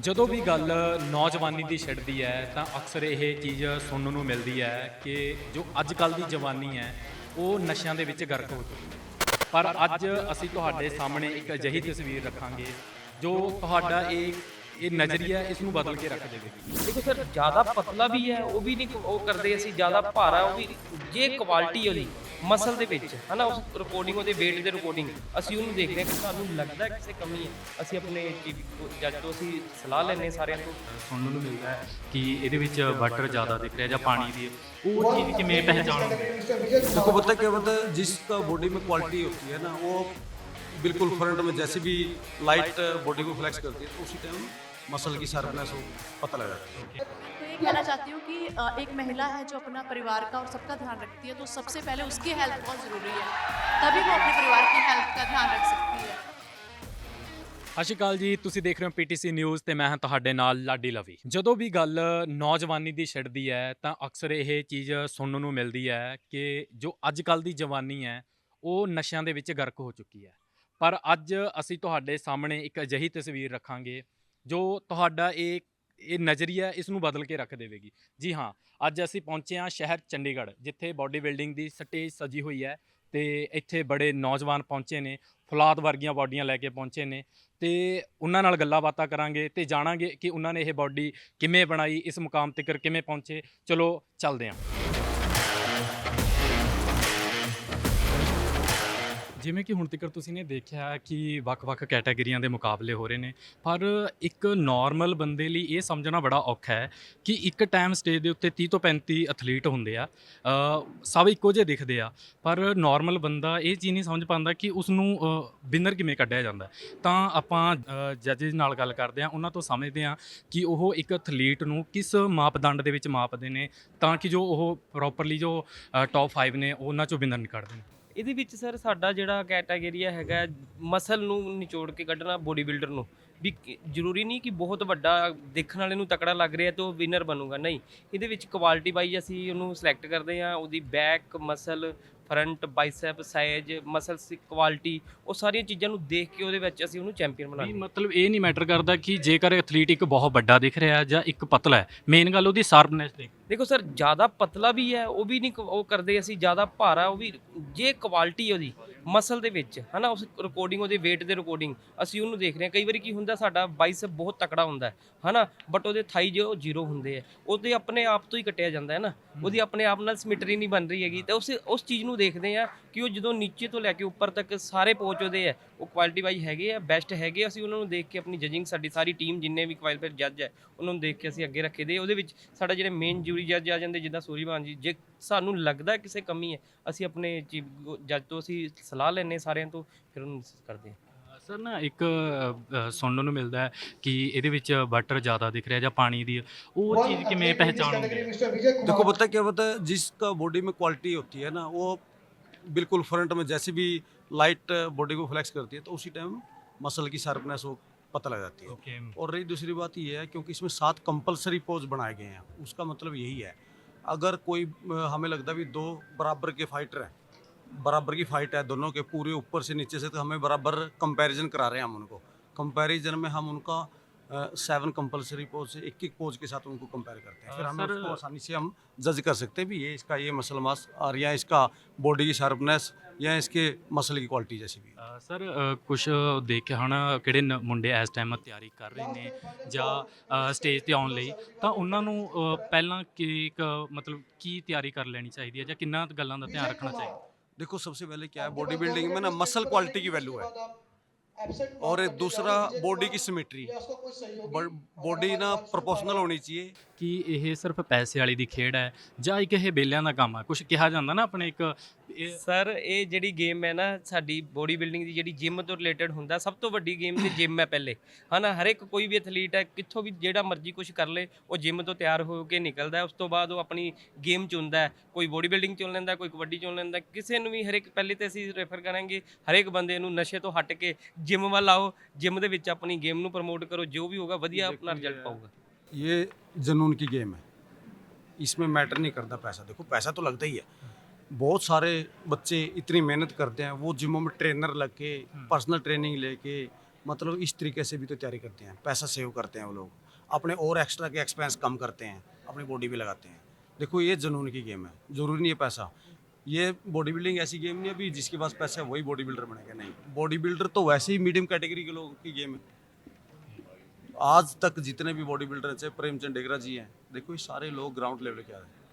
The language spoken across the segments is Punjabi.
ਜਦੋਂ ਵੀ ਗੱਲ ਨੌਜਵਾਨੀ ਦੀ ਛਿੜਦੀ ਹੈ, ਤਾਂ ਅਕਸਰ ਇਹ ਚੀਜ਼ ਸੁਣਨ ਨੂੰ ਮਿਲਦੀ ਹੈ ਕਿ ਜੋ ਅੱਜ ਕੱਲ ਦੀ ਜਵਾਨੀ ਹੈ, ਉਹ ਨਸ਼ਿਆਂ ਦੇ ਵਿੱਚ ਗਰਕ ਹੋ ਚੁੱਕੀ ਹੈ। ਪਰ ਅੱਜ ਅਸੀਂ ਤੁਹਾਡੇ ਸਾਹਮਣੇ ਇੱਕ ਅਜਿਹੀ ਤਸਵੀਰ ਰੱਖਾਂਗੇ, ਜੋ ਤੁਹਾਡਾ ਇਹ ਇਹ ਨਜ਼ਰੀਆ ਇਸ ਨੂੰ ਬਦਲ ਕੇ ਰੱਖ ਦੇਵੇਗੀ। ਦੇਖੋ ਸਰ, ਜ਼ਿਆਦਾ ਪਤਲਾ ਵੀ ਹੈ, ਉਹ ਵੀ ਨਹੀਂ, ਉਹ ਕਰਦੇ ਅਸੀਂ ਜ਼ਿਆਦਾ ਭਾਰਾ, ਉਹ ਵੀ, ਜੇ ਕੁਆਲਿਟੀ ਉਹਦੀ ਮਸਲ ਦੇ ਵਿੱਚ ਹਨਾ ਉਸ ਰਿਕਾਰਡਿੰਗ ਉਹਦੇ weight ਦੇ ਰਿਕਾਰਡਿੰਗ ਅਸੀਂ ਉਹਨੂੰ ਦੇਖਦੇ ਹਾਂ ਕਿ ਸਾਨੂੰ ਲੱਗਦਾ ਹੈ ਕਿਸੇ ਕਮੀ ਹੈ ਅਸੀਂ ਆਪਣੇ ਜੱਜ ਤੋਂ ਅਸੀਂ ਸਲਾਹ ਲੈਂਦੇ ਹਾਂ ਸਾਰਿਆਂ ਤੋਂ ਸੁਣਨ ਨੂੰ ਮਿਲਦਾ ਹੈ ਕਿ ਇਹਦੇ ਵਿੱਚ ਵਾਟਰ ਜ਼ਿਆਦਾ ਦਿਖ ਰਿਹਾ ਜਾਂ ਪਾਣੀ ਦੀ ਉਹ ਚੀਜ਼ ਕਿਵੇਂ ਪਹਿਚਾਣੋਗੇ देखो पता क्या होता है जिसका बॉडी में क्वालिटी होती है ना वो बिल्कुल फ्रंट में जैसे भी लाइट बॉडी को फ्लेक्स करती है तो उसी टाइम मसल की शार्पनेस वो पता लगा जाता है तो ये कहना चाहती हूँ कि अ, एक महिला है जो अपना परिवार का और सबका ध्यान रखती है तो सबसे पहले उसकी हेल्थ बहुत ज़रूरी है तभी वो अपने परिवार की हेल्थ का ध्यान रख सकती है ਸਤਿ ਸ਼੍ਰੀ ਅਕਾਲ ਜੀ ਤੁਸੀਂ ਦੇਖ ਰਹੇ ਹੋ ਪੀਟੀਸੀ ਨਿਊਜ਼ ਤੇ ਮੈਂ ਹਾਂ ਤੁਹਾਡੇ ਨਾਲ ਲਾਡੀ ਲਵੀ ਜਦੋਂ ਵੀ ਗੱਲ ਨੌਜਵਾਨੀ ਦੀ ਛਿੜਦੀ ਹੈ ਤਾਂ ਅਕਸਰ ਇਹ ਚੀਜ਼ ਸੁਣਨ ਨੂੰ ਮਿਲਦੀ ਹੈ ਕਿ ਜੋ ਅੱਜ ਕੱਲ ਦੀ ਜਵਾਨੀ ਹੈ ਉਹ ਨਸ਼ਿਆਂ ਦੇ ਵਿੱਚ ਗਰਕ ਹੋ ਚੁੱਕੀ ਹੈ ਪਰ ਅੱਜ ਅਸੀਂ ਤੁਹਾਡੇ ਸਾਹਮਣੇ ਇੱਕ ਅਜਿਹੀ ਤਸਵੀਰ ਰੱਖਾਂਗੇ ਜੋ ਤੁਹਾਡਾ ਇਹ ਇਹ ਨਜ਼ਰੀਆ ਇਸ ਨੂੰ ਬਦਲ ਕੇ ਰੱਖ ਦੇਵੇਗੀ। ਜੀ ਹਾਂ, ਅੱਜ ਅਸੀਂ ਪਹੁੰਚੇ ਹਾਂ ਸ਼ਹਿਰ ਚੰਡੀਗੜ੍ਹ, ਜਿੱਥੇ ਬਾਡੀ ਬਿਲਡਿੰਗ ਦੀ ਸਟੇਜ ਸਜੀ ਹੋਈ ਹੈ ਤੇ ਇੱਥੇ ਬੜੇ ਨੌਜਵਾਨ ਪਹੁੰਚੇ ਨੇ, ਫਲਾਦ ਵਰਗੀਆਂ ਬਾਡੀਆਂ ਲੈ ਕੇ ਪਹੁੰਚੇ ਨੇ ਤੇ ਉਹਨਾਂ ਨਾਲ ਗੱਲਾਂ ਬਾਤਾਂ ਕਰਾਂਗੇ ਤੇ ਜਾਣਾਂਗੇ ਕਿ ਉਹਨਾਂ ਨੇ ਇਹ ਬਾਡੀ ਕਿਵੇਂ ਬਣਾਈ, ਇਸ ਮੁਕਾਮ ਤੱਕ ਕਿਵੇਂ ਪਹੁੰਚੇ। ਚਲੋ, ਚੱਲਦੇ ਹਾਂ। ਜਿਵੇਂ ਕਿ ਹੁਣ ਤੱਕ ਤੁਸੀਂ ਨੇ ਦੇਖਿਆ ਕਿ ਵੱਖ-ਵੱਖ ਕੈਟਾਗਰੀਆਂ ਦੇ ਮੁਕਾਬਲੇ ਹੋ ਰਹੇ ਨੇ, ਪਰ ਇੱਕ ਨਾਰਮਲ ਬੰਦੇ ਲਈ ਇਹ ਸਮਝਣਾ ਬੜਾ ਔਖਾ ਹੈ ਕਿ ਇੱਕ ਟਾਈਮ ਸਟੇਜ ਦੇ ਉੱਤੇ 30 ਤੋਂ 35 ਐਥਲੀਟ ਹੁੰਦੇ ਆ ਸਭ ਇੱਕੋ ਜਿਹੇ ਦਿਖਦੇ ਆ, ਪਰ ਨਾਰਮਲ ਬੰਦਾ ਇਹ ਚੀਜ਼ ਨਹੀਂ ਸਮਝ ਪਾਉਂਦਾ ਕਿ ਉਸ ਨੂੰ ਵਿਨਰ ਕਿਵੇਂ ਕੱਢਿਆ ਜਾਂਦਾ। ਤਾਂ ਆਪਾਂ ਜੱਜਿਸ ਨਾਲ ਗੱਲ ਕਰਦੇ ਆ, ਉਹਨਾਂ ਤੋਂ ਸਮਝਦੇ ਆ ਕਿ ਉਹ ਇੱਕ ਐਥਲੀਟ ਨੂੰ ਕਿਸ ਮਾਪਦੰਡ ਦੇ ਵਿੱਚ ਮਾਪਦੇ ਨੇ, ਤਾਂ ਕਿ ਜੋ ਉਹ ਪ੍ਰੋਪਰਲੀ ਜੋ ਟੌਪ 5 ਨੇ, ਉਹਨਾਂ ਚੋਂ ਵਿਨਰ ਨਿਕਾਲਦੇ ਨੇ। ਇਹਦੇ ਵਿੱਚ ਸਰ ਸਾਡਾ ਜਿਹੜਾ ਕੈਟਾਗਰੀਆ ਹੈਗਾ ਮਸਲ ਨੂੰ ਨਿਚੋੜ ਕੇ ਕੱਢਣਾ ਬੋਡੀ ਬਿਲਡਰ ਨੂੰ। ਵੀ ਜ਼ਰੂਰੀ ਨਹੀਂ ਕਿ ਬਹੁਤ ਵੱਡਾ ਦੇਖਣ ਵਾਲੇ ਨੂੰ ਤਕੜਾ ਲੱਗ ਰਿਹਾ ਤੇ ਉਹ ਵਿਨਰ ਬਣੂਗਾ ਨਹੀਂ। ਇਹਦੇ ਵਿੱਚ ਕੁਆਲਿਟੀ ਵਾਈਜ਼ ਅਸੀਂ ਉਹਨੂੰ ਸਿਲੈਕਟ ਕਰਦੇ ਹਾਂ ਉਹਦੀ back muscle front bicep size muscles ਦੀ ਕੁਆਲਿਟੀ ਉਹ ਸਾਰੀਆਂ ਚੀਜ਼ਾਂ ਨੂੰ ਦੇਖ ਕੇ ਉਹਦੇ ਵਿੱਚ ਅਸੀਂ ਉਹਨੂੰ ਚੈਂਪੀਅਨ ਬਣਾਉਂਦੇ ਹਾਂ। ਮਤਲਬ ਇਹ ਨਹੀਂ ਮੈਟਰ ਕਰਦਾ ਕਿ ਜੇਕਰ ਐਥਲੀਟ ਇੱਕ ਬਹੁਤ ਵੱਡਾ ਦਿਖ ਰਿਹਾ ਜਾਂ ਇੱਕ ਪਤਲਾ ਹੈ। ਮੇਨ ਗੱਲ ਉਹਦੀ ਸ਼ਾਰਪਨੈਸ ਦੇਖ। ਦੇਖੋ ਸਰ ਜ਼ਿਆਦਾ ਪਤਲਾ ਵੀ ਹੈ ਉਹ ਵੀ ਨਹੀਂ ਉਹ ਕਰਦੇ ਅਸੀਂ ਜ਼ਿਆਦਾ ਭਾਰਾ ਉਹ ਵੀ ਜੇ ਕੁਆਲਿਟੀ ਉਹਦੀ ਮਸਲ ਦੇ ਵਿੱਚ ਹਨਾ ਉਸ ਰਿਕਾਰਡਿੰਗ ਉਹਦੇ weight ਦੇ ਰਿਕਾਰਡਿੰਗ ਅਸੀਂ ਉਹਨੂੰ ਦੇਖ ਰਹੇ ਹਾਂ। ਕਈ ਵਾਰੀ ਕੀ ਹੁੰਦਾ ਸਾਡਾ ਬਾਈਸੈਪ ਬਹੁਤ ਤਕੜਾ ਹੁੰਦਾ ਹੈ ਹਨਾ ਬਟ ਉਹਦੇ ਥਾਈ ਜੋ ਜ਼ੀਰੋ ਹੁੰਦੇ ਆ ਉਹਦੇ ਆਪਣੇ ਆਪ ਤੋਂ ਹੀ ਕੱਟਿਆ ਜਾਂਦਾ ਹੈ ਨਾ ਉਹਦੀ ਆਪਣੇ ਆਪ ਨਾਲ ਸਿਮਟਰੀ ਨਹੀਂ ਬਣ ਰਹੀ ਹੈਗੀ ਤੇ ਉਸ ਉਸ ਚੀਜ਼ ਨੂੰ ਦੇਖਦੇ ਆ ਕਿ ਉਹ ਜਦੋਂ ਨੀਚੇ ਤੋਂ ਲੈ ਕੇ ਉੱਪਰ ਤੱਕ ਸਾਰੇ ਪਹੁੰਚ ਉਹਦੇ ਆ ਉਹ ਕੁਆਲਿਟੀ ਵਾਈਜ਼ ਹੈਗੇ ਆ ਬੈਸਟ ਹੈਗੇ ਅਸੀਂ ਉਹਨਾਂ ਨੂੰ ਦੇਖ ਕੇ ਆਪਣੀ ਜਜਿੰਗ ਸਾਡੀ ਸਾਰੀ ਟੀਮ ਜਿੰਨੇ ਵੀ ਕੁਆਲੀਫਾਇਰ ਜੱਜ ਹੈ ਉਹਨਾਂ ਨੂੰ ਦੇਖ ਕੇ ਅਸੀਂ ਅੱਗੇ ਰੱਖੇ ਦੇ ਉਹਦੇ ਵਿੱਚ ਸਾਡਾ ਜਿਹੜੇ ਮੇਨ ਜੂਰੀ ਜੱਜ ਆ ਜਾਂਦੇ ਜਿੱਦਾਂ ਸੂਰੀਮਾਨ ਜੀ ਜੇ ਸਾਨੂੰ ਲੱਗਦਾ ਕਿਸੇ ਕਮੀ ਹੈ ਅਸੀਂ ਆਪਣੇ ਚੀਫ ਜੱਜ ਤੋਂ ਅਸੀਂ ਸਲਾਹ ਲੈਂਦੇ ਹਾਂ ਸਾਰਿਆਂ ਤੋਂ ਫਿਰ ਉਹਨੂੰ ਕਰਦੇ ਹਾਂ ਸਰ ਨਾ ਇੱਕ ਅ, ਸੁਣਨ ਨੂੰ ਮਿਲਦਾ ਹੈ ਕਿ ਇਹਦੇ ਵਿੱਚ ਵਾਟਰ ਜ਼ਿਆਦਾ ਦਿਖ ਰਿਹਾ ਜਾਂ ਪਾਣੀ ਦੀ ਉਹ ਚੀਜ਼ ਕਿਵੇਂ ਪਹਿਚਾਣੋਗੇ देखो पता क्या होता है जिसका बॉडी में क्वालिटी होती है ना वो बिल्कुल फ्रंट में जैसे भी लाइट बॉडी को फ्लेक्स करती है तो उसी टाइम मसल की शार्पनेस वो पता लग जाती है। Okay. और रही दूसरी बात यह है क्योंकि इसमें सात कंपलसरी पोज बनाए गए हैं उसका मतलब यही है। अगर कोई हमें लगता है भी दो बराबर के फाइटर हैं बराबर की फाइट है दोनों के पूरे ऊपर से नीचे से तो हमें बराबर कंपैरिजन करा रहे हैं हम उनको। कंपैरिजन में हम उनका सेवन कंपलसरी पोज से एक एक पोज के साथ उनको कंपेयर करते हैं फिर अ, हमें सर- उसको आसानी से हम जज कर सकते हैं भी ये इसका ये मसल मास और या इसका बॉडी की शार्पनेस या इसके मसल की क्वालिटी जैसी भी ਸਰ ਕੁਝ ਦੇਖ ਕੇ ਹਨਾ ਕਿਹੜੇ ਨ- ਮੁੰਡੇ ਇਸ ਟਾਈਮ ਤਿਆਰੀ ਕਰ ਰਹੇ ਨੇ ਜਾਂ ਸਟੇਜ ਤੇ ਆਉਣ ਲਈ ਤਾਂ ਉਹਨਾਂ ਨੂੰ ਅ, ਪਹਿਲਾਂ ਕੀ ਇੱਕ ਮਤਲਬ ਕੀ ਤਿਆਰੀ ਕਰ ਲੈਣੀ ਚਾਹੀਦੀ ਹੈ ਜਾਂ ਕਿੰਨਾ ਗੱਲਾਂ ਦਾ ਧਿਆਨ ਰੱਖਣਾ ਚਾਹੀਦਾ देखो सबसे पहले क्या है बॉडी बिल्डिंग में ना मसल क्वालिटी की वैल्यू है और एक दूसरा बॉडी की सिमेट्री बॉडी ना प्रोपोर्शनल होनी चाहिए ਕਿ ਇਹ ਸਿਰਫ ਪੈਸੇ ਵਾਲੀ ਦੀ ਖੇਡ ਹੈ ਜਾਂ ਇੱਕ ਇਹ ਬੇਲਿਆਂ ਦਾ ਕੰਮ ਹੈ? ਕੁਝ ਕਿਹਾ ਜਾਂਦਾ ਨਾ ਆਪਣੇ ਇੱਕ ਇਹ ਸਰ ਇਹ ਜਿਹੜੀ ਗੇਮ ਹੈ ਨਾ ਸਾਡੀ ਬੋਡੀ ਬਿਲਡਿੰਗ ਦੀ ਜਿਹੜੀ ਜਿਮ ਤੋਂ ਰਿਲੇਟਡ ਹੁੰਦਾ ਸਭ ਤੋਂ ਵੱਡੀ ਗੇਮ ਤੇ ਜਿਮ ਹੈ ਪਹਿਲੇ। ਹਨਾ ਹਰ ਇੱਕ ਕੋਈ ਵੀ ਐਥਲੀਟ ਹੈ ਕਿੱਥੋਂ ਵੀ ਜਿਹੜਾ ਮਰਜ਼ੀ ਕੁਝ ਕਰ ਲੇ ਉਹ ਜਿਮ ਤੋਂ ਤਿਆਰ ਹੋ ਕੇ ਨਿਕਲਦਾ ਹੈ। ਉਸ ਤੋਂ ਬਾਅਦ ਉਹ ਆਪਣੀ ਗੇਮ ਚੁਣਦਾ ਹੈ। ਕੋਈ ਬੋਡੀ ਬਿਲਡਿੰਗ ਚੁਣ ਲੈਂਦਾ ਕੋਈ ਕਬੱਡੀ ਚੁਣ ਲੈਂਦਾ ਕਿਸੇ ਨੂੰ ਵੀ ਹਰ ਇੱਕ ਪਹਿਲੇ ਤੇ ਅਸੀਂ ਰੈਫਰ ਕਰਾਂਗੇ ਹਰ ਇੱਕ ਬੰਦੇ ਨੂੰ ਨਸ਼ੇ ਤੋਂ ਹਟ ਕੇ ਜਿਮ ਵੱਲ ਆਓ ਜਿਮ ਦੇ ਵਿੱਚ ਆਪਣੀ ਗੇਮ ਨੂੰ ਪ੍ਰਮੋਟ ਕਰੋ ਜੋ ਵੀ ਹੋਗਾ ਵਧੀਆ ਆਪਣਾ ਰਿਜ਼ਲਟ ਪਾਊਗਾ। ये जनून की गेम है। इसमें मैटर नहीं करता पैसा। देखो पैसा तो लगता ही है। बहुत सारे बच्चे इतनी मेहनत करते हैं वो जिमों में ट्रेनर लग के पर्सनल ट्रेनिंग लेके मतलब इस तरीके से भी तो तैयारी करते हैं। पैसा सेव करते हैं वो लोग। अपने और एक्स्ट्रा के एक्सपेंस कम करते हैं अपनी बॉडी भी लगाते हैं। देखो ये जुनून की गेम है। ज़रूरी नहीं है पैसा। ये बॉडी बिल्डिंग ऐसी गेम नहीं है अभी जिसके पास पैसा है वही बॉडी बिल्डर बनेगा। नहीं बॉडी बिल्डर तो वैसे ही मीडियम कैटेगरी के लोगों की गेम है। आज तक जितने भी बॉडी बिल्डर हैं चाहे प्रेमचंद डेगरा जी हैं देखो ये सारे लोग ग्राउंड लेवल के आ रहे हैं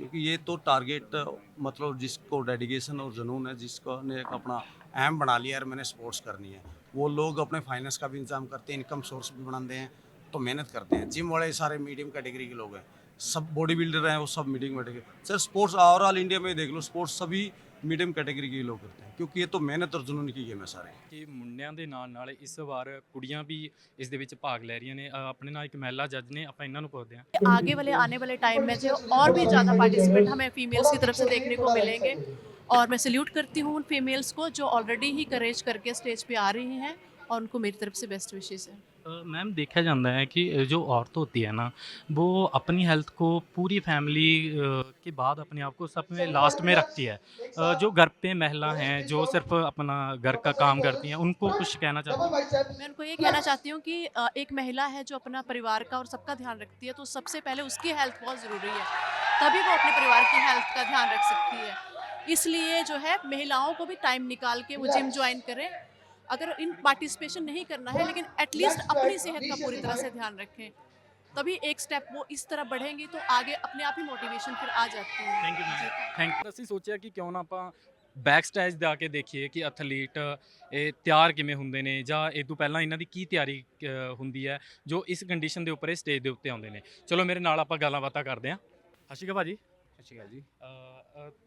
क्योंकि ये तो टारगेट मतलब जिसको डेडिकेशन और जुनून है जिसको ने एक अपना अहम बना लिया यार मैंने स्पोर्ट्स करनी है वो लोग अपने फाइनेंस का भी इंतजाम करते हैं इनकम सोर्स भी बनाते हैं तो मेहनत करते हैं जिम वाले सारे मीडियम कैटेगरी के लोग हैं सब बॉडी बिल्डर हैं वो सब medium category sir sports overall India में देख लो स्पोर्ट्स सभी मीडियम कैटेगरी के लोग करते हैं क्योंकि ये तो मेहनत और जुनून की गेम है सारे ਕਿ ਮੁੰਡਿਆਂ ਦੇ ਨਾਲ ਨਾਲ ਇਸ ਵਾਰ ਕੁੜੀਆਂ ਵੀ ਇਸ ਦੇ ਵਿੱਚ ਭਾਗ ਲੈ ਰਹੀਆਂ ਨੇ ਅ, ਆਪਣੇ ਨਾਲ ਇੱਕ ਮਹਿਲਾ ਜੱਜ ਨੇ ਆਪਾਂ ਇਹਨਾਂ ਨੂੰ ਪੁੱਛਦੇ ਹਾਂ आगे वाले आने वाले टाइम में जो और भी ज़्यादा पार्टिसिपेंट हमें फीमेल्स की तरफ से देखने को मिलेंगे और मैं सल्यूट करती हूँ उन फीमेल्स को जो ऑलरेडी ही करेज करके स्टेज पे आ रही हैं और उनको मेरी तरफ़ से बेस्ट विशेष है। मैम देखा जाता है कि जो औरत होती है ना वो अपनी हेल्थ को पूरी फैमिली के बाद अपने आप को सब में लास्ट में रखती है। जो घर पे महिला हैं जो सिर्फ़ अपना घर का काम करती हैं उनको कुछ कहना चाहती हूँ मैं उनको ये कहना चाहती हूँ कि एक महिला है जो अपना परिवार का और सबका ध्यान रखती है तो सबसे पहले उसकी हेल्थ बहुत ज़रूरी है। तभी वो अपने परिवार की हेल्थ का ध्यान रख सकती है। इसलिए जो है महिलाओं को भी टाइम निकाल के वो जिम ज्वाइन करें। अगर इन पार्टिसिपेशन नहीं करना है लेकिन एटलीस्ट अपनी सेहत का पूरी तरह से ध्यान रखें तभी एक स्टेप वो इस तरह बढ़ेंगी तो आगे अपने आप ही मोटिवेशन फिर आ जाती है thank you ji. Ma'am thank you ਅਸੀਂ ਸੋਚਿਆ ਕਿ ਕਿਉਂ ਨਾ ਆਪਾਂ ਬੈਕ ਸਟੇਜ ਜਾ ਕੇ ਦੇਖੀਏ ਕਿ ਐਥਲੀਟ ਇਹ ਤਿਆਰ ਕਿਵੇਂ ਹੁੰਦੇ ਨੇ ਜਾਂ ਇਹ ਤੋਂ ਪਹਿਲਾਂ ਇਹਨਾਂ ਦੀ ਕੀ ਤਿਆਰੀ ਅ, ਹੁੰਦੀ ਹੈ ਜੋ ਇਸ ਕੰਡੀਸ਼ਨ ਦੇ ਉੱਪਰ ਇਹ ਸਟੇਜ ਦੇ ਉੱਤੇ ਆਉਂਦੇ ਨੇ ਚਲੋ ਮੇਰੇ ਨਾਲ ਆਪਾਂ ਗੱਲਾਂ ਬਾਤਾਂ ਕਰਦੇ ਹਾਂ ਸਤਿ ਸ਼੍ਰੀ ਅਕਾਲ ਭਾਜੀ ਸਤਿ ਸ਼੍ਰੀ ਅਕਾਲ ਜੀ ਅ, ਅ,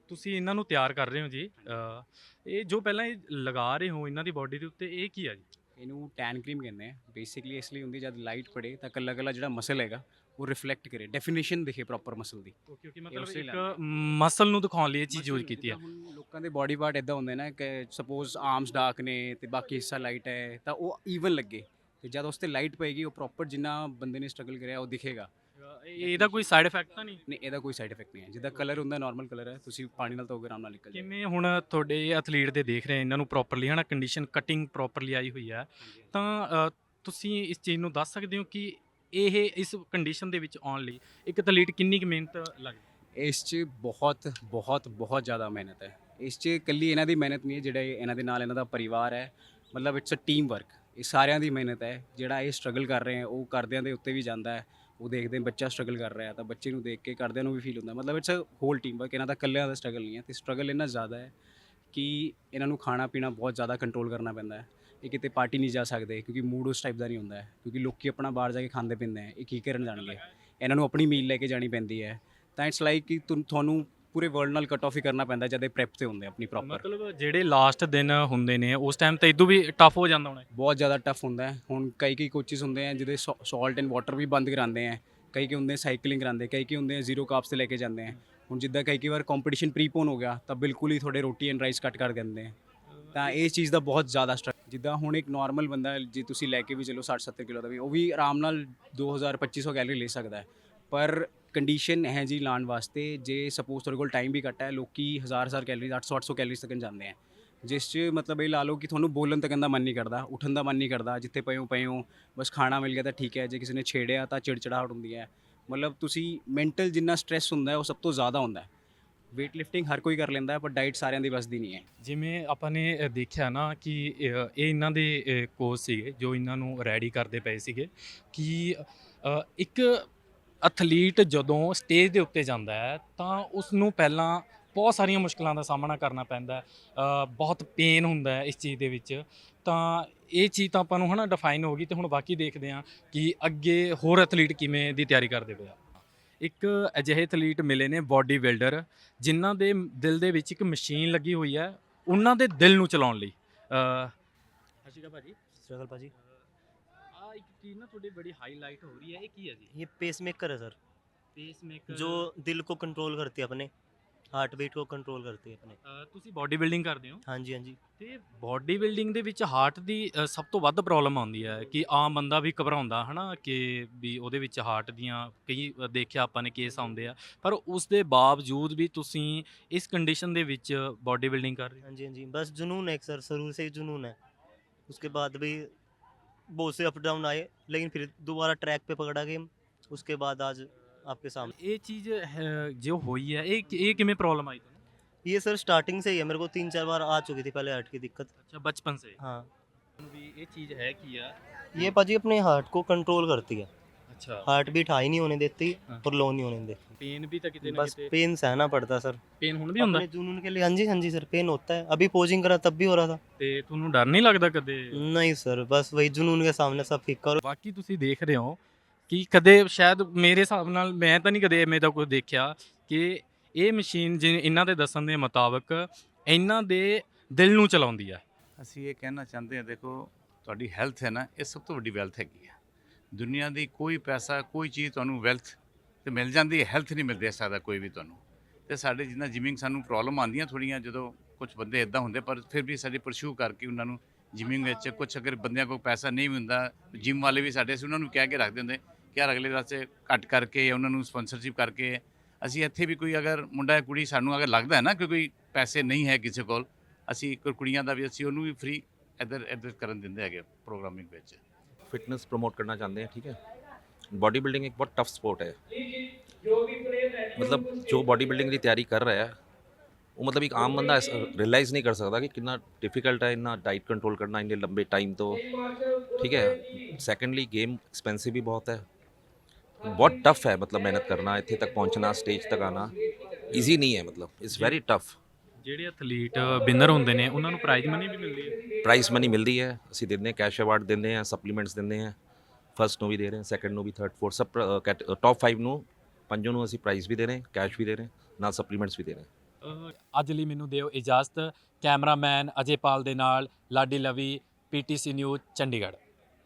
ਤੁਸੀਂ ਇਹਨਾਂ ਨੂੰ ਤਿਆਰ ਕਰ ਰਹੇ ਹੋ ਜੀ। ਇਹ ਜੋ ਪਹਿਲਾਂ ਇਹ ਲਗਾ ਰਹੇ ਹੋ ਇਹਨਾਂ ਦੀ ਬਾਡੀ ਦੇ ਉੱਤੇ ਇਹ ਕੀ ਆ ਜੀ? ਇਹਨੂੰ ਟੈਨ ਕਰੀਮ ਕਹਿੰਦੇ ਆ। ਬੇਸਿਕਲੀ ਇਸ ਲਈ ਹੁੰਦੀ ਜਦ ਲਾਈਟ ਪੜੇ ਤਾਂ ਕੱਲਾ ਕੱਲਾ ਜਿਹੜਾ ਮਸਲ ਹੈਗਾ ਉਹ ਰਿਫਲੈਕਟ ਕਰੇ। ਡੈਫੀਨੇਸ਼ਨ ਦਿਖੇ ਪ੍ਰੋਪਰ ਮਸਲ ਦੀ। ਕਿਉਂਕਿ ਮਤਲਬ ਇੱਕ ਮਸਲ ਨੂੰ ਦਿਖਾਉਣ ਲਈ ਇਹ ਚੀਜ਼ ਯੂਜ਼ ਕੀਤੀ ਹੈ ਹੁਣ ਲੋਕਾਂ ਦੇ ਬਾਡੀ ਪਾਰਟ ਇਦਾਂ ਹੁੰਦੇ ਨਾ ਕਿ ਸਪੋਜ਼ ਆਰਮਸ ਡਾਰਕ ਨੇ ਤੇ ਬਾਕੀ ਹਿੱਸਾ ਲਾਈਟ ਹੈ ਤਾਂ ਉਹ ਈਵਨ ਲੱਗੇ। ਤੇ ਜਦ ਉਸ ਤੇ ਲਾਈਟ ਪਏਗੀ ਉਹ ਪ੍ਰੋਪਰ ਜਿੰਨਾ ਬੰਦੇ ਨੇ ਸਟਰਗਲ ਕਰਿਆ ਉਹ ਦਿਖੇਗਾ। ਇਹਦਾ ਕੋਈ ਸਾਈਡ ਇਫੈਕਟ ਤਾਂ ਨਹੀਂ? ਨਹੀਂ ਇਹਦਾ ਕੋਈ ਸਾਈਡ ਇਫੈਕਟ ਨਹੀਂ ਹੈ। ਜਿੱਦਾਂ ਕਲਰ ਹੁੰਦਾ ਨਾਰਮਲ ਕਲਰ ਹੈ। ਤੁਸੀਂ ਪਾਣੀ ਨਾਲ ਧੋਗੇ ਆਰਾਮ ਨਾਲ ਨਿਕਲ ਜਾਏਗਾ। ਕਿਵੇਂ ਹੁਣ ਤੁਹਾਡੇ ਐਥਲੀਟ ਦੇ ਦੇਖ ਰਹੇ ਇਹਨਾਂ ਨੂੰ ਪ੍ਰੋਪਰਲੀ ਹਨਾ ਕੰਡੀਸ਼ਨ ਕਟਿੰਗ ਪ੍ਰੋਪਰਲੀ ਆਈ ਹੋਈ ਹੈ ਤਾਂ ਤੁਸੀਂ ਇਸ ਚੀਜ਼ ਨੂੰ ਦੱਸ ਸਕਦੇ ਹੋ ਕਿ ਇਹ ਇਸ ਕੰਡੀਸ਼ਨ ਦੇ ਵਿੱਚ ਆਉਣ ਲਈ ਇੱਕ ਐਥਲੀਟ ਕਿੰਨੀ ਕੁ ਮਿਹਨਤ ਲੱਗਦੀ? ਇਸ 'ਚ ਬਹੁਤ ਬਹੁਤ ਬਹੁਤ ਜ਼ਿਆਦਾ ਮਿਹਨਤ ਹੈ। ਇਸ 'ਚ ਇਕੱਲੀ ਇਹਨਾਂ ਦੀ ਮਿਹਨਤ ਨਹੀਂ ਹੈ ਜਿਹੜਾ ਇਹ- ਇਹਨਾਂ ਦੇ ਨਾਲ ਇਹਨਾਂ ਦਾ ਪਰਿਵਾਰ ਹੈ। ਮਤਲਬ ਇਟਸ ਅ ਟੀਮ ਵਰਕ ਇਹ ਸਾਰਿਆਂ ਦੀ ਮਿਹਨਤ ਹੈ। ਜਿਹੜਾ ਇਹ ਸਟਰਗਲ ਕਰ ਰਹੇ ਹੈ ਉਹ ਕਰਦਿਆਂ ਦੇ ਉੱਤੇ ਵੀ ਜਾਂਦਾ ਹੈ। ਉਹ ਦੇਖਦੇ ਨੇ, ਬੱਚਾ ਸਟਰਗਲ ਕਰ ਰਿਹਾ ਤਾਂ ਬੱਚੇ ਨੂੰ ਦੇਖ ਕੇ ਕਰਦਿਆਂ ਨੂੰ ਵੀ ਫੀਲ ਹੁੰਦਾ ਮਤਲਬ it's a whole team work ਇਹਨਾਂ ਦਾ ਇਕੱਲਿਆਂ ਦਾ ਸਟਰਗਲ ਨਹੀਂ ਹੈ ਤੇ ਸਟਰਗਲ ਇੰਨਾ ਜ਼ਿਆਦਾ ਹੈ ਕਿ ਇਹਨਾਂ ਨੂੰ ਖਾਣਾ ਪੀਣਾ ਬਹੁਤ ਜ਼ਿਆਦਾ ਕੰਟਰੋਲ ਕਰਨਾ ਪੈਂਦਾ ਹੈ। ਇਹ ਕਿਤੇ ਪਾਰਟੀ ਨਹੀਂ ਜਾ ਸਕਦੇ ਕਿਉਂਕਿ ਮੂਡ ਉਸ ਟਾਈਪ ਦਾ ਨਹੀਂ ਹੁੰਦਾ ਕਿਉਂਕਿ ਲੋਕੀ ਆਪਣਾ ਬਾਹਰ ਜਾ ਕੇ ਖਾਂਦੇ ਪੀਂਦੇ ਹੈ, ਇਹ ਕੀ ਕਰਨ ਜਾਣਗੇ? ਇਹਨਾਂ ਨੂੰ ਆਪਣੀ ਮੀਲ ਲੈ ਕੇ ਜਾਣੀ ਪੈਂਦੀ ਹੈ। ਤਾਂ ਇਟਸ ਲਾਈਕ ਕਿ ਤੁਹਾਨੂੰ ਪੂਰੇ ਵਰਲਡ ਨਾਲ ਕੱਟ ਆਫ ਹੀ ਕਰਨਾ ਪੈਂਦਾ ਜਦ ਇਹ ਪ੍ਰੈਪ ਤੇ ਹੁੰਦੇ ਆ ਆਪਣੀ ਪ੍ਰੋਪਰ ਮਤਲਬ ਜਿਹੜੇ ਲਾਸਟ ਦਿਨ ਹੁੰਦੇ ਨੇ ਉਸ ਟਾਈਮ ਤਾਂ ਇਦੋਂ ਵੀ ਟਫ ਹੋ ਜਾਂਦਾ ਹੋਣਾ? ਬਹੁਤ ਜ਼ਿਆਦਾ ਟਫ ਹੁੰਦਾ ਹੈ। ਹੁਣ ਕਈ ਕਈ ਕੋਚਿਸ ਹੁੰਦੇ ਆ ਜਿਹਦੇ ਸਾਲਟ ਐਂਡ ਵਾਟਰ ਵੀ ਬੰਦ ਕਰਾਉਂਦੇ ਆ। ਕਈ ਕਈ ਹੁੰਦੇ ਸਾਈਕਲਿੰਗ ਕਰਾਉਂਦੇ ਕਈ ਕਈ ਹੁੰਦੇ ਜ਼ੀਰੋ ਕਾਰਬਸ ਤੇ ਲੈ ਕੇ ਜਾਂਦੇ ਆ। ਹੁਣ ਜਿੱਦਾਂ ਕਈ ਕਈ ਵਾਰ ਕੰਪੀਟੀਸ਼ਨ ਪ੍ਰੀਪੋਨ ਹੋ ਗਿਆ ਤਾਂ ਬਿਲਕੁਲ ਹੀ ਤੁਹਾਡੇ ਰੋਟੀ ਐਂਡ ਰਾਈਸ ਕੱਟ ਕਰ ਦਿੰਦੇ ਆ। ਤਾਂ ਇਹ ਚੀਜ਼ ਦਾ ਬਹੁਤ ਜ਼ਿਆਦਾ ਸਟਰਕ ਜਿੱਦਾਂ ਹੁਣ ਇੱਕ ਨਾਰਮਲ ਬੰਦਾ ਜੇ ਤੁਸੀਂ ਲੈ ਕੇ ਵੀ ਚਲੋ 60 70 ਕਿਲੋ ਦਾ ਵੀ ਉਹ ਵੀ ਆਰਾਮ ਨਾਲ 2000 2500 ਕੈਲਰੀ ਲੈ ਸਕਦਾ ਹੈ। ਪਰ ਕੰਡੀਸ਼ਨ ਹੈ ਜੀ ਲਾਣ ਵਾਸਤੇ ਜੇ ਸਪੋਜ਼ ਤੁਹਾਡੇ ਕੋਲ ਟਾਈਮ ਵੀ ਘੱਟ ਹੈ, ਲੋਕੀ 1000 1000 ਕੈਲਰੀ 800 800 ਕੈਲਰੀਜ਼ ਤੱਕ ਜਾਂਦੇ ਆ। ਜਿਸ 'ਚ ਮਤਲਬ ਇਹ ਲਾ ਲਓ ਕਿ ਤੁਹਾਨੂੰ ਬੋਲਣ ਤੱਕ ਦਾ ਮਨ ਨਹੀਂ ਕਰਦਾ, ਉੱਠਣ ਦਾ ਮਨ ਨਹੀਂ ਕਰਦਾ, ਜਿੱਥੇ ਪਏ ਹੋ ਪਏ ਹੋ, ਬਸ ਖਾਣਾ ਮਿਲ ਗਿਆ ਤਾਂ ਠੀਕ ਹੈ, ਜੇ ਕਿਸੇ ਨੇ ਛੇੜਿਆ ਤਾਂ ਚਿੜਚਿੜਾਹਟ ਹੁੰਦੀ ਹੈ। ਮਤਲਬ ਤੁਸੀਂ ਮੈਂਟਲ ਜਿੰਨਾ ਸਟ੍ਰੈਸ ਹੁੰਦਾ ਹੈ, ਉਹ ਸਭ ਤੋਂ ਜ਼ਿਆਦਾ ਹੁੰਦਾ ਹੈ। weight lifting ਹਰ ਕੋਈ ਕਰ ਲੈਂਦਾ ਹੈ, ਪਰ ਡਾਈਟ ਸਾਰਿਆਂ ਦੀ ਬਸ ਨਹੀਂ ਹੈ। ਜਿਵੇਂ ਆਪਾਂ ਨੇ ਦੇਖਿਆ ਨਾ ਕਿ ਇਹ ਇਹਨਾਂ ਦੇ ਕੋਚ ਸੀਗੇ, ਜੋ ਇਹਨਾਂ ਨੂੰ ਰੈਡੀ ਕਰਦੇ ਪਏ ਸੀਗੇ ਕਿ ਇੱਕ ਅਥਲੀਟ ਜਦੋਂ ਸਟੇਜ ਦੇ ਉੱਤੇ ਜਾਂਦਾ ਹੈ ਤਾਂ ਉਸ ਨੂੰ ਪਹਿਲਾਂ ਬਹੁਤ ਸਾਰੀਆਂ ਮੁਸ਼ਕਲਾਂ ਦਾ ਸਾਹਮਣਾ ਕਰਨਾ ਪੈਂਦਾ ਬਹੁਤ ਪੇਨ ਹੁੰਦਾ ਇਸ ਚੀਜ਼ ਦੇ ਵਿੱਚ। ਤਾਂ ਇਹ ਚੀਜ਼ ਤਾਂ ਆਪਾਂ ਨੂੰ ਹਨਾ ਡਿਫਾਈਨ ਹੋ ਗਈ ਤੇ ਹੁਣ ਬਾਕੀ ਦੇਖਦੇ ਆ ਕਿ ਅੱਗੇ ਹੋਰ ਅਥਲੀਟ ਕਿਵੇਂ ਦੀ ਤਿਆਰੀ ਕਰਦੇ ਪਏ ਆ। ਇੱਕ ਅਜਿਹੇ ਅਥਲੀਟ ਮਿਲੇ ਨੇ ਬੋਡੀ ਬਿਲਡਰ ਜਿਨ੍ਹਾਂ ਦੇ ਦਿਲ ਦੇ ਵਿੱਚ ਇੱਕ ਮਸ਼ੀਨ ਲੱਗੀ ਹੋਈ ਹੈ ਉਹਨਾਂ ਦੇ ਦਿਲ ਨੂੰ ਚਲਾਉਣ ਲਈ। ਅ ਸਤਿ ਸ਼੍ਰੀ ਅਕਾਲ ਭਾਜੀ। ਸਤਿ ਸ਼੍ਰੀ ਅਕਾਲ ਭਾਜੀ। ਇੱਕ ਚੀਜ਼ ਨਾ ਤੁਹਾਡੀ ਬੜੀ ਹਾਈਲਾਈਟ ਹੋ ਰਹੀ ਹੈ ਇਹ ਕੀ ਹੈ ਜੀ ये पेस मेकर है सर ਪੇਸ ਮੇਕਰ जो दिल को कंट्रोल करती है अपने हार्ट बीट को कंट्रोल करती है अपने ਤੁਸੀਂ ਬਾਡੀ ਬਿਲਡਿੰਗ ਕਰਦੇ ਹੋ हाँ जी हाँ जी ਤੇ ਬਾਡੀ ਬਿਲਡਿੰਗ ਦੇ ਵਿੱਚ ਹਾਰਟ ਦੀ ਅ, ਸਭ ਤੋਂ ਵੱਧ ਪ੍ਰੋਬਲਮ ਆਉਂਦੀ ਹੈ ਕਿ ਆਮ ਬੰਦਾ ਵੀ ਘਬਰਾਉਂਦਾ ਹਨਾ ਕਿ ਵੀ ਉਹਦੇ ਵਿੱਚ ਹਾਰਟ ਦੀਆਂ ਕਈ ਅ, ਦੇਖਿਆ ਆਪਾਂ ਨੇ ਕੇਸ ਆਉਂਦੇ ਆ ਪਰ ਉਸ ਦੇ ਬਾਵਜੂਦ ਵੀ ਤੁਸੀਂ ਇਸ ਕੰਡੀਸ਼ਨ ਦੇ ਵਿੱਚ ਬਾਡੀ ਬਿਲਡਿੰਗ ਕਰ ਰਹੇ ਹੋ हाँ जी हाँ जी बस जुनून है एक सर शुरू से ही जुनून है उसके बाद भी बहुत से अप डाउन आए लेकिन फिर दोबारा ट्रैक पे पकड़ा गेम उसके बाद आज आपके सामने। ये चीज़ जो हुई है एक एक में प्रॉब्लम आई तो थी ये सर स्टार्टिंग से ही है मेरे को तीन चार बार आ चुकी थी पहले हार्ट की दिक्कत। अच्छा बचपन से? हाँ। ये चीज़ है कि ये पाजी अपने हार्ट को कंट्रोल करती है। ਅੱਛਾ हार्ट बीट हाई नहीं होने देती हाँ। और लो नहीं होने देती ਪੇਨ ਵੀ ਤਾਂ ਕਿਤੇ ਨਾ बस ਕਿਤੇ पेन सहना पड़ता है सर ਪੇਨ ਹੁਣ ਵੀ ਹੁੰਦਾ अपने जुनून के लिए हाँ जी हाँ जी सर पेन होता है अभी पोजिंग करा तब भी हो रहा था ਤੇ ਤੁਹਾਨੂੰ ਡਰ ਨਹੀਂ ਲੱਗਦਾ ਕਦੇ नहीं सर बस वही जुनून के सामने सब फीका और ਬਾਕੀ ਤੁਸੀਂ ਦੇਖ ਰਹੇ ਹੋ ਕਿ ਕਦੇ ਸ਼ਾਇਦ ਮੇਰੇ ਹਿਸਾਬ ਨਾਲ ਮੈਂ ਤਾਂ ਨਹੀਂ ਕਦੇ ਐਵੇਂ ਦਾ ਕੁਝ ਦੇਖਿਆ ਕਿ ਇਹ ਮਸ਼ੀਨ ਜਿ ਇਹਨਾਂ ਦੇ ਦੱਸਣ ਦੇ ਮੁਤਾਬਕ ਇਹਨਾਂ ਦੇ ਦਿਲ ਨੂੰ ਚਲਾਉਂਦੀ ਆ ਅਸੀਂ ਇਹ ਕਹਿਣਾ ਚਾਹੁੰਦੇ ਹਾਂ ਦੇਖੋ ਤੁਹਾਡੀ ਹੈਲਥ ਹੈ ਨਾ ਇਹ ਸਭ ਤੋਂ ਵੱਡੀ ਵੈਲਥ ਹੈਗੀ ਹੈ ਦੁਨੀਆ ਦੀ ਕੋਈ ਪੈਸਾ, ਕੋਈ ਚੀਜ਼ ਤੁਹਾਨੂੰ ਵੈਲਥ ਤੇ ਮਿਲ ਜਾਂਦੀ ਹੈ ਹੈਲਥ ਨਹੀਂ ਮਿਲਦੀ ਇਸ ਸਕਦਾ ਕੋਈ ਵੀ ਤੁਹਾਨੂੰ। ਤੇ ਸਾਡੇ ਜਿੰਨਾ ਜਿਮਿੰਗ ਸਾਨੂੰ ਪ੍ਰੋਬਲਮ ਆਉਂਦੀਆਂ ਥੋੜੀਆਂ ਜਦੋਂ ਕੁਝ ਬੰਦੇ ਇਦਾਂ ਹੁੰਦੇ, ਪਰ ਫਿਰ ਵੀ ਸਾਡੀ ਪਰਸ਼ੂ ਕਰਕੇ ਉਹਨਾਂ ਨੂੰ ਜਿਮਿੰਗ ਵਿੱਚ ਕੁਝ ਅਗਰ ਬੰਦਿਆਂ ਕੋਲ ਪੈਸਾ ਨਹੀਂ ਹੁੰਦਾ ਜਿਮ ਵਾਲੇ ਵੀ ਸਾਡੇ, ਅਸੀਂ ਉਹਨਾਂ ਨੂੰ ਕਹਿ ਕੇ ਰੱਖ ਦਿੰਦੇ ਕਿ ਯਾਰ ਅਗਲੇ ਵਾਸਤੇ ਘੱਟ ਕਰਕੇ ਉਹਨਾਂ ਨੂੰ ਸਪਾਂਸਰਸ਼ਿਪ ਕਰਕੇ ਅਸੀਂ ਇੱਥੇ ਵੀ ਕੋਈ ਅਗਰ ਮੁੰਡਾ ਜਾਂ ਕੁੜੀ ਸਾਨੂੰ ਅਗਰ ਲੱਗਦਾ ਹੈ ਨਾ ਕਿ ਕੋਈ ਪੈਸੇ ਨਹੀਂ ਹੈ ਕਿਸੇ ਕੋਲ, ਅਸੀਂ ਕੋਈ ਕੁੜੀਆਂ ਦਾ ਵੀ ਅਸੀਂ ਉਹਨੂੰ ਵੀ ਫ੍ਰੀ ਇੱਧਰ ਇੱਧਰ ਕਰਨ ਦਿੰਦੇ ਹੈਗੇ ਪ੍ਰੋਗਰਾਮਿੰਗ ਵਿੱਚ। फिटनेस प्रमोट करना चाहते हैं, ठीक है? बॉडी बिल्डिंग एक बहुत टफ स्पोर्ट है। मतलब जो बॉडी बिल्डिंग की तैयारी कर रहा है, वो मतलब एक आम बंदा रियलाइज़ नहीं कर सकता कि कितना डिफ़िकल्ट है, इतना डाइट कंट्रोल करना, इतने लंबे टाइम तो ठीक है? सेकेंडली गेम एक्सपेंसिव भी बहुत है। बहुत टफ है मतलब मेहनत करना, इतने तक पहुँचना स्टेज तक आना इजी नहीं है मतलब इट्स वेरी टफ ਜਿਹੜੇ ਐਥਲੀਟ ਵਿਨਰ ਹੁੰਦੇ ਨੇ ਉਹਨਾਂ ਨੂੰ ਪ੍ਰਾਈਜ਼ ਮਨੀ ਵੀ ਮਿਲਦੀ ਹੈ? ਪ੍ਰਾਈਜ਼ ਮਨੀ ਮਿਲਦੀ ਹੈ। ਅਸੀਂ ਦਿੰਦੇ ਹਾਂ ਕੈਸ਼ ਅਵਾਰਡ ਦਿੰਦੇ ਹਾਂ ਸਪਲੀਮੈਂਟਸ ਦਿੰਦੇ ਹਾਂ। ਫਰਸਟ ਨੂੰ ਵੀ ਦੇ ਰਹੇ ਹਾਂ ਸੈਕੰਡ ਨੂੰ ਵੀ ਥਰਡ ਫੋਰਥ ਸਭ ਟੌਪ 5 ਨੂੰ ਪੰਜੋਂ ਨੂੰ ਅਸੀਂ ਪ੍ਰਾਈਜ਼ ਵੀ ਦੇ ਰਹੇ ਹਾਂ ਕੈਸ਼ ਵੀ ਦੇ ਰਹੇ ਹਾਂ ਨਾਲ ਸਪਲੀਮੈਂਟਸ ਵੀ ਦੇ ਰਹੇ ਹਾਂ। ਅੱਜ ਲਈ ਮੈਨੂੰ ਦਿਓ ਇਜਾਜ਼ਤ ਕੈਮਰਾਮੈਨ ਅਜੇਪਾਲ ਦੇ ਨਾਲ ਲਾਡੀ ਲਵੀ ਪੀਟੀਸੀ ਨਿਊਜ਼ ਚੰਡੀਗੜ੍ਹ।